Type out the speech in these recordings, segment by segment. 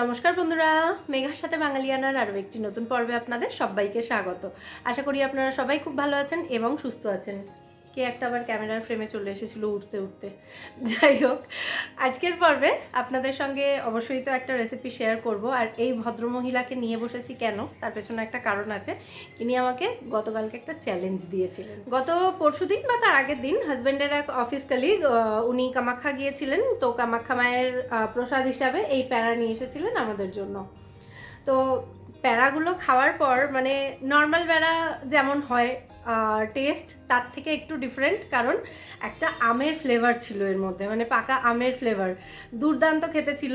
নমস্কার বন্ধুরা, মেঘার সাথে বাঙালিয়ানার আরও একটি নতুন পর্বে আপনাদের সবাইকে স্বাগত। আশা করি আপনারা সবাই খুব ভালো আছেন এবং সুস্থ আছেন। কে একটা আবার ক্যামেরার ফ্রেমে চলে এসেছিল উঠতে উঠতে যাই হোক, আজকের পর্বে আপনাদের সঙ্গে অবশ্যই তো একটা রেসিপি শেয়ার করব। আর এই ভদ্রমহিলাকে নিয়ে বসেছি কেন? তার পেছনে একটা কারণ আছে। ইনি আমাকে গতকালকে একটা চ্যালেঞ্জ দিয়েছিলেন। গত পরশুদিন বা তার আগের দিন হাজব্যান্ডের এক অফিস কালিগ উনি কামাখ্যা গিয়েছিলেন। তো কামাখ্যা মায়ের প্রসাদ হিসাবে এই প্যারা নিয়ে এসেছিলেন আমাদের জন্য। তো প্যারাগুলো খাওয়ার পর মানে নর্মাল প্যারা যেমন হয় টেস্ট তার থেকে একটু ডিফারেন্ট কারণ একটা আমের ফ্লেভার ছিল এর মধ্যে মানে পাকা আমের ফ্লেভার দুর্দান্ত খেতে ছিল।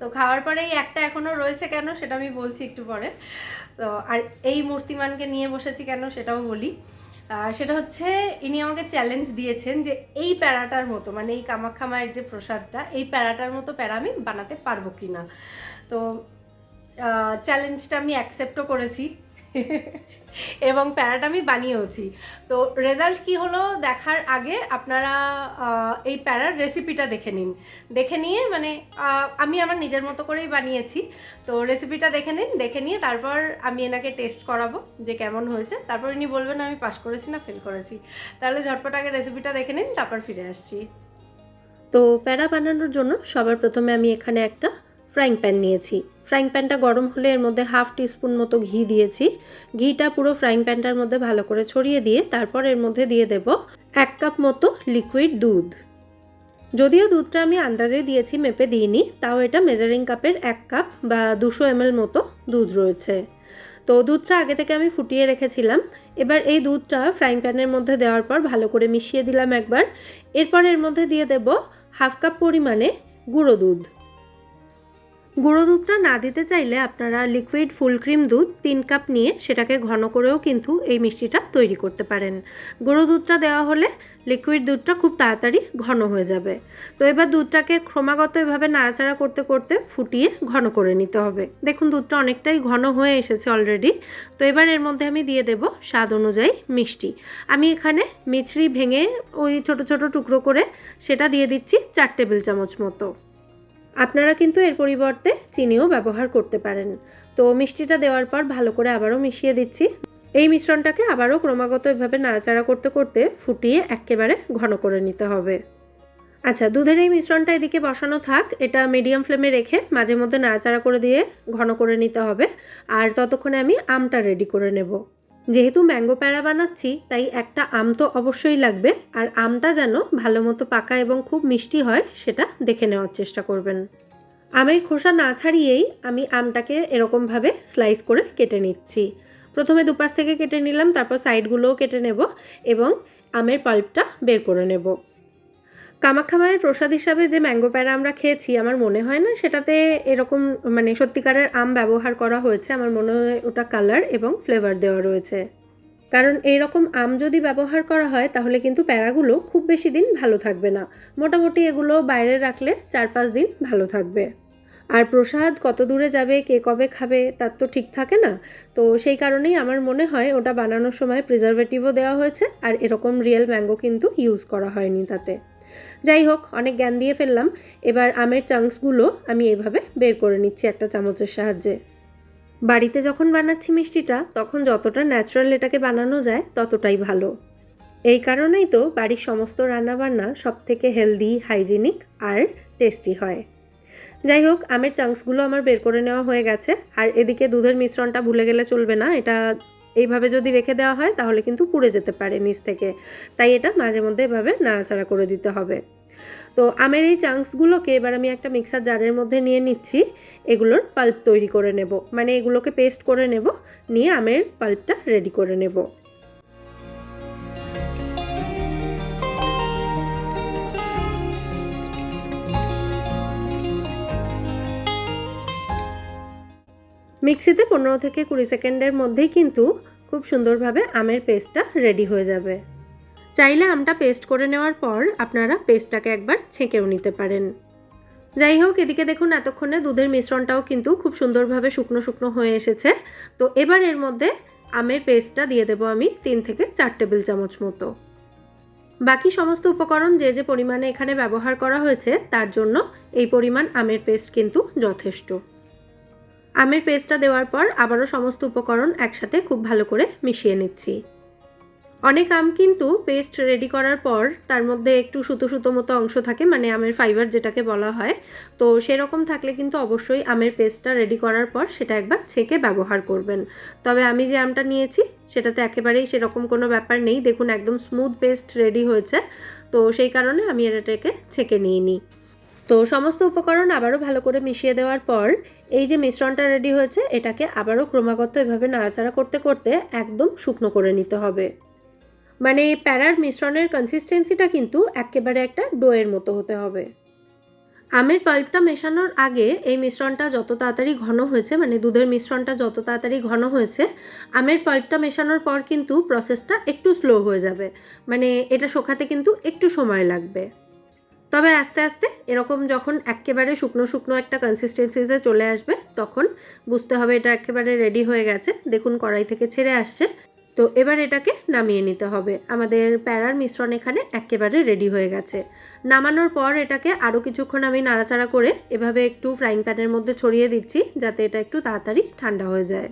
তো খাওয়ার পরে এই একটা এখনও রয়েছে কেন সেটা আমি বলছি একটু পরে। তো আর এই মূর্তিমানকে নিয়ে বসেছি কেন সেটাও বলি। সেটা হচ্ছে ইনি আমাকে চ্যালেঞ্জ দিয়েছেন যে এই প্যারাটার মতো মানে এই কামাখ্যা মায়ের যে প্রসাদটা, এই প্যারাটার মতো প্যারা আমি বানাতে পারব কি না তো চ্যালেঞ্জটা আমি অ্যাকসেপ্টও করেছি এবং প্যারাটা আমি বানিয়েওছি। তো রেজাল্ট কি হলো দেখার আগে আপনারা এই প্যারার রেসিপিটা দেখে নিন। দেখে নিয়ে মানে আমি আমার নিজের মতো করেই বানিয়েছি। তো রেসিপিটা দেখে নিন, দেখে নিয়ে তারপর আমি এনাকে টেস্ট করাবো যে কেমন হয়েছে। তারপর ইনি বলবেন, আমি পাস করেছি না ফেল করেছি। তাহলে ঝটপট আগে রেসিপিটা দেখে নিন, তারপর ফিরে আসছি। তো প্যারা বানানোর জন্য সবার প্রথমে আমি এখানে একটা ফ্রাইং প্যান নিয়েছি। ফ্রাইং প্যানটা গরম হলে এর মধ্যে হাফ টিস্পুন মতো ঘি দিয়েছি। ঘিটা পুরো ফ্রাইং প্যানটার মধ্যে ভালো করে ছড়িয়ে দিয়ে তারপর এর মধ্যে দিয়ে দেব এক কাপ মতো লিকুইড দুধ। যদিও দুধটা আমি আন্দাজে দিয়েছি, মেপে দিইনি, তাও এটা মেজারিং কাপের এক কাপ বা দুশো এমএল মতো দুধ রয়েছে। তো দুধটা আগে থেকে আমি ফুটিয়ে রেখেছিলাম। এবার এই দুধটা ফ্রাইং প্যানের মধ্যে দেওয়ার পর ভালো করে মিশিয়ে দিলাম একবার। এরপর এর মধ্যে দিয়ে দেব হাফ কাপ পরিমাণে গুঁড়ো দুধ। গুঁড়ো দুধটা না দিতে চাইলে আপনারা লিকুইড ফুল ক্রিম দুধ তিন কাপ নিয়ে সেটাকে ঘন করেও কিন্তু এই মিষ্টিটা তৈরি করতে পারেন। গুঁড়ো দুধটা দেওয়া হলে লিকুইড দুধটা খুব তাড়াতাড়ি ঘন হয়ে যাবে। তো এবার দুধটাকে ক্রমাগত এভাবে নাড়াচাড়া করতে করতে ফুটিয়ে ঘন করে নিতে হবে। দেখুন, দুধটা অনেকটাই ঘন হয়ে এসেছে অলরেডি তো এবার এর মধ্যে আমি দিয়ে দেব স্বাদ অনুযায়ী মিষ্টি। আমি এখানে মিছরি ভেঙে ওই ছোট ছোট টুকরো করে সেটা দিয়ে দিচ্ছি চার টেবিল চামচ মতো। আপনারা কিন্তু এর পরিবর্তে চিনিও ব্যবহার করতে পারেন। তো মিষ্টিটা দেওয়ার পর ভালো করে আবারও মিশিয়ে দিচ্ছি। এই মিশ্রণটাকে আবারও ক্রমাগত এভাবে নাড়াচাড়া করতে করতে ফুটিয়ে একেবারে ঘন করে নিতে হবে। আচ্ছা দুধের এই মিশ্রণটা এদিকে বসানো থাক। এটা মিডিয়াম ফ্লেমে রেখে মাঝে মধ্যে নাড়াচাড়া করে দিয়ে ঘন করে নিতে হবে। আর ততক্ষণে আমি আমটা রেডি করে নেব। যেহেতু ম্যাঙ্গো প্যাড়া বানাচ্ছি, তাই একটা আম তো অবশ্যই লাগবে। আর আমটা যেন ভালো মতো পাকা এবং খুব মিষ্টি হয়, সেটা দেখে নেওয়ার চেষ্টা করবেন। আমের খোসা না ছাড়িয়েই আমি আমটাকে এরকমভাবে স্লাইস করে কেটে নিচ্ছি। প্রথমে দুপাশ থেকে কেটে নিলাম, তারপর সাইডগুলোও কেটে নেব এবং আমের পাল্পটা বের করে নেব। কামাখ্যা মায়ের প্রসাদ হিসাবে যে ম্যাঙ্গো প্যারা আমরা খেয়েছি, আমার মনে হয় না সেটাতে এরকম মানে সত্যিকারের আম ব্যবহার করা হয়েছে। আমার মনে হয় ওটা কালার এবং ফ্লেভার দেওয়া রয়েছে। কারণ এই রকম আম যদি ব্যবহার করা হয়, তাহলে কিন্তু প্যারাগুলো খুব বেশি দিন ভালো থাকবে না। মোটামুটি এগুলো বাইরে রাখলে চার পাঁচ দিন ভালো থাকবে। আর প্রসাদ কত দূরে যাবে, কে কবে খাবে, তার তো ঠিক থাকে না। তো সেই কারণেই আমার মনে হয় ওটা বানানোর সময় প্রিজারভেটিভও দেওয়া হয়েছে, আর এরকম রিয়েল ম্যাঙ্গো কিন্তু ইউজ করা হয়নি তাতে। যাই হোক, অনেক জ্ঞান দিয়ে ফেললাম। এবার আমের চাংসগুলো আমি এভাবে বের করে নিচ্ছি একটা চামচের সাহায্যে। বাড়িতে যখন বানাচ্ছি মিষ্টিটা, তখন যতটা ন্যাচারাল এটাকে বানানো যায়, ততটাই ভালো। এই কারণেই তো বাড়ির সমস্ত রান্নাবান্না সব থেকে হেলদি হাইজিনিক আর টেস্টি হয়। যাই হোক, আমের চাংসগুলো আমার বের করে নেওয়া হয়ে গেছে। আর এদিকে দুধের মিশ্রণটা ভুলে গেলে চলবে না, এটা এইভাবে যদি রেখে দেওয়া হয়, তাহলে কিন্তু পুড়ে যেতে পারে নিচ থেকে। তাই এটা মাঝে মধ্যে এভাবে নাড়াচাড়া করে দিতে হবে। তো আমের এই চাংসগুলোকে এবার আমি একটা মিক্সার জারের মধ্যে নিয়ে নিচ্ছি। এগুলোর পাল্প তৈরি করে নেব। মানে এগুলোকে পেস্ট করে নেব। নিয়ে আমের পাল্পটা রেডি করে নেব। মিক্সিতে পনেরো থেকে কুড়ি সেকেন্ডের মধ্যেই কিন্তু খুব সুন্দরভাবে আমের পেস্টটা রেডি হয়ে যাবে। চাইলে আমটা পেস্ট করে নেওয়ার পর আপনারা পেস্টটাকে একবার ছেঁকেও নিতে পারেন। যাই হোক, এদিকে দেখুন এতক্ষণে দুধের মিশ্রণটাও কিন্তু খুব সুন্দরভাবে শুকনো শুকনো হয়ে এসেছে। তো এবার এর মধ্যে আমের পেস্টটা দিয়ে দেবো আমি তিন থেকে চার টেবিল চামচ মতো। বাকি সমস্ত উপকরণ যে যে পরিমাণে এখানে ব্যবহার করা হয়েছে, তার জন্য এই পরিমাণ আমের পেস্ট কিন্তু যথেষ্ট। আমের পেস্টটা দেওয়ার পর আবারও সমস্ত উপকরণ একসাথে খুব ভালো করে মিশিয়ে নিচ্ছি। অনেক আম কিন্তু পেস্ট রেডি করার পর তার মধ্যে একটু সুতো সুতো মতো অংশ থাকে মানে আমের ফাইবার যেটাকে বলা হয়। তো সেরকম থাকলে কিন্তু অবশ্যই আমের পেস্টটা রেডি করার পর সেটা একবার ছেঁকে ব্যবহার করবেন। তবে আমি যে আমটা নিয়েছি, সেটাতে একেবারেই সেরকম কোনো ব্যাপার নেই। দেখুন, একদম স্মুথ পেস্ট রেডি হয়েছে। তো সেই কারণে আমি এটাকে ছেঁকে নিয়ে নিই তো সমস্ত উপকরণ আবারও ভালো করে মিশিয়ে দেওয়ার পর এই যে মিশ্রণটা রেডি হয়েছে, এটাকে আবারও ক্রমাগত এভাবে নাড়াচাড়া করতে করতে একদম শুকনো করে নিতে হবে। মানে প্যারার মিশ্রণের কনসিস্টেন্সিটা কিন্তু একেবারে একটা ডোয়ের মতো হতে হবে। আমের পাল্পটা মেশানোর আগে এই মিশ্রণটা যত তাড়াতাড়ি ঘন হয়েছে মানে দুধের মিশ্রণটা যত তাড়াতাড়ি ঘন হয়েছে, আমের পাল্পটা মেশানোর পর কিন্তু প্রসেসটা একটু স্লো হয়ে যাবে। মানে এটা শোকাতে কিন্তু একটু সময় লাগবে। তবে আস্তে আস্তে এরকম যখন একেবারে শুকনো শুকনো একটা কনসিস্টেন্সিতে চলে আসবে, তখন বুঝতে হবে এটা একেবারে রেডি হয়ে গেছে। দেখুন, কড়াই থেকে ছেড়ে আসছে। তো এবার এটাকে নামিয়ে নিতে হবে। আমাদের প্যারার মিশ্রণ এখানে একেবারে রেডি হয়ে গেছে। নামানোর পর এটাকে আরও কিছুক্ষণ আমি নাড়াচাড়া করে এভাবে একটু ফ্রাইং প্যানের মধ্যে ছড়িয়ে দিচ্ছি, যাতে এটা একটু তাড়াতাড়ি ঠান্ডা হয়ে যায়।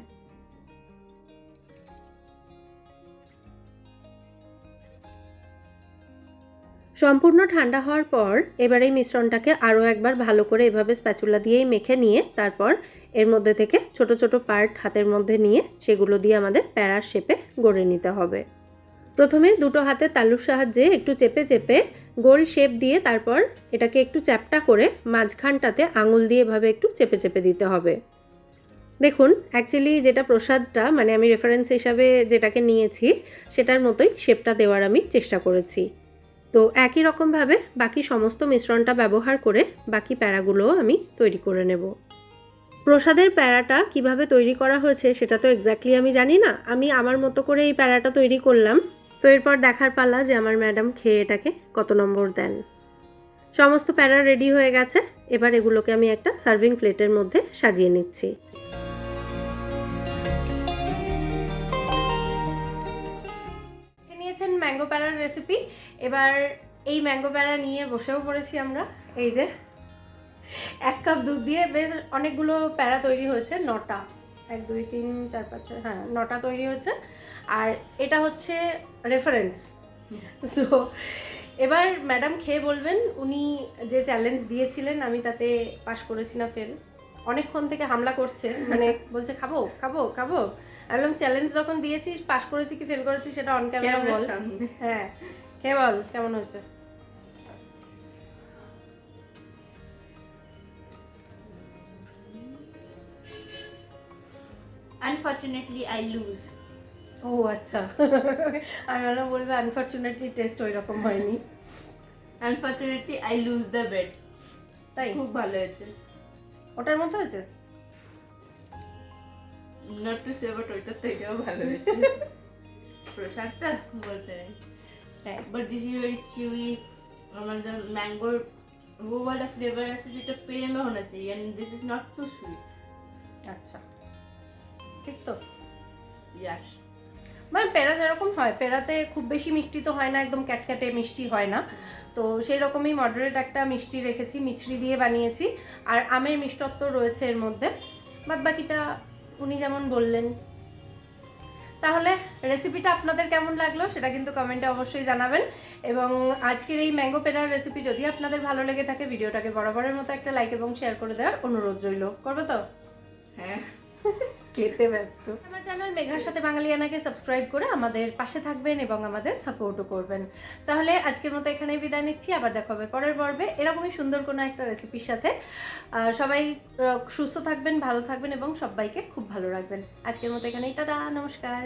সম্পূর্ণ ঠান্ডা হওয়ার পর এবার এই মিশ্রণটাকে আরও একবার ভালো করে এভাবে স্প্যাচুলা দিয়েই মেখে নিয়ে তারপর এর মধ্যে থেকে ছোট ছোট পার্ট হাতের মধ্যে নিয়ে সেগুলো দিয়ে আমাদের প্যারার শেপে গড়ে নিতে হবে। প্রথমে দুটো হাতের তালুর সাহায্যে একটু চেপে চেপে গোল শেপ দিয়ে তারপর এটাকে একটু চ্যাপটা করে মাঝখানটাতে আঙুল দিয়ে এভাবে একটু চেপে চেপে দিতে হবে। দেখুন অ্যাকচুয়ালি যেটা প্রসাদটা মানে আমি রেফারেন্স হিসাবে যেটাকে নিয়েছি, সেটার মতোই শেপটা দেওয়ার আমি চেষ্টা করেছি। তো একই রকমভাবে বাকি সমস্ত মিশ্রণটা ব্যবহার করে বাকি প্যারাগুলোও আমি তৈরি করে নেব। প্রসাদের প্যারাটা কীভাবে তৈরি করা হয়েছে সেটা তো এক্স্যাক্টলি আমি জানি না। আমি আমার মতো করে এই প্যারাটা তৈরি করলাম। তো এরপর দেখার পালা যে আমার ম্যাডাম খেয়ে এটাকে কত নম্বর দেন। সমস্ত প্যারা রেডি হয়ে গেছে। এবার এগুলোকে আমি একটা সার্ভিং প্লেটের মধ্যে সাজিয়ে নিচ্ছি। রেসিপি এবার এই ম্যাঙ্গো প্যারা নিয়ে বসেও পড়েছি আমরা। এই যে, এক কাপ দুধ দিয়ে বেশ অনেকগুলো প্যারা তৈরি হয়েছে, নটা। এক, দুই, তিন, চার, পাঁচ, ছয় হ্যাঁ নটা তৈরি হয়েছে। আর এটা হচ্ছে রেফারেন্স তো এবার ম্যাডাম খেয়ে বলবেন, উনি যে চ্যালেঞ্জ দিয়েছিলেন, আমি তাতে পাশ করেছি না ফেল অনেকক্ষণ থেকে হামলা করছে। মানে বলছে খাব খাব খাব। আমি বললাম চ্যালেঞ্জ যখন দিয়েছিস পাশ করেছি কি ফেল করেছি সেটা অন ক্যামেরা বল। হ্যাঁ খেয়ে বল কেমন হয়েছে? Unfortunately, I lose. ও আচ্ছা। আমি ভাবলাম বলবে আনফর্চুনেটলি টেস্ট ওই রকম হয়নি। Unfortunately, I lose the bed তাই? খুব ভালো হয়েছে। ওটার মতো হয়েছে? নট টু সে বাট ওইটার থেকেও ভালো হয়েছে। প্রসাদটা বলতে নেই। But this is very chewy আমাদের ম্যাঙ্গোর ও ওয়ালা ফ্লেভার আছে যেটা পেরেমে হোনা চাই and this is not too sweet আচ্ছা। ঠিক তো? ইয়াস মানে পেড়া যেরকম হয় পেড়াতে খুব বেশি মিষ্টি তো হয় না একদম ক্যাটক্যাটে মিষ্টি হয় না। তো সেই রকমই মডারেট একটা মিষ্টি রেখেছি মিছরি দিয়ে বানিয়েছি। আর আমের মিষ্টত্ব রয়েছে এর মধ্যে। বাদ বাকিটা উনি যেমন বললেন। তাহলে রেসিপিটা আপনাদের কেমন লাগল সেটা কিন্তু কমেন্টে অবশ্যই জানাবেন। এবং আজকের এই ম্যাঙ্গো পেড়ার রেসিপি যদি আপনাদের ভালো লেগে থাকে ভিডিওটাকে বরাবরের মতো একটা লাইক এবং শেয়ার করে দেওয়ার অনুরোধ রইল। করব তো? হ্যাঁ। খেতে ব্যস্ত। আমার চ্যানেল মেঘার সাথে বাঙালিয়ানাকে সাবস্ক্রাইব করে আমাদের পাশে থাকবেন এবং আমাদের সাপোর্টও করবেন। তাহলে আজকের মতো এখানে বিদায় নিচ্ছি, আবার দেখা হবে পরের পর্বে। এরকমই সুন্দর কোনো একটা রেসিপির সাথে। সবাই সুস্থ থাকবেন, ভালো থাকবেন এবং সবাইকে খুব ভালো রাখবেন। আজকের মতো এখানেই, টাটা, নমস্কার।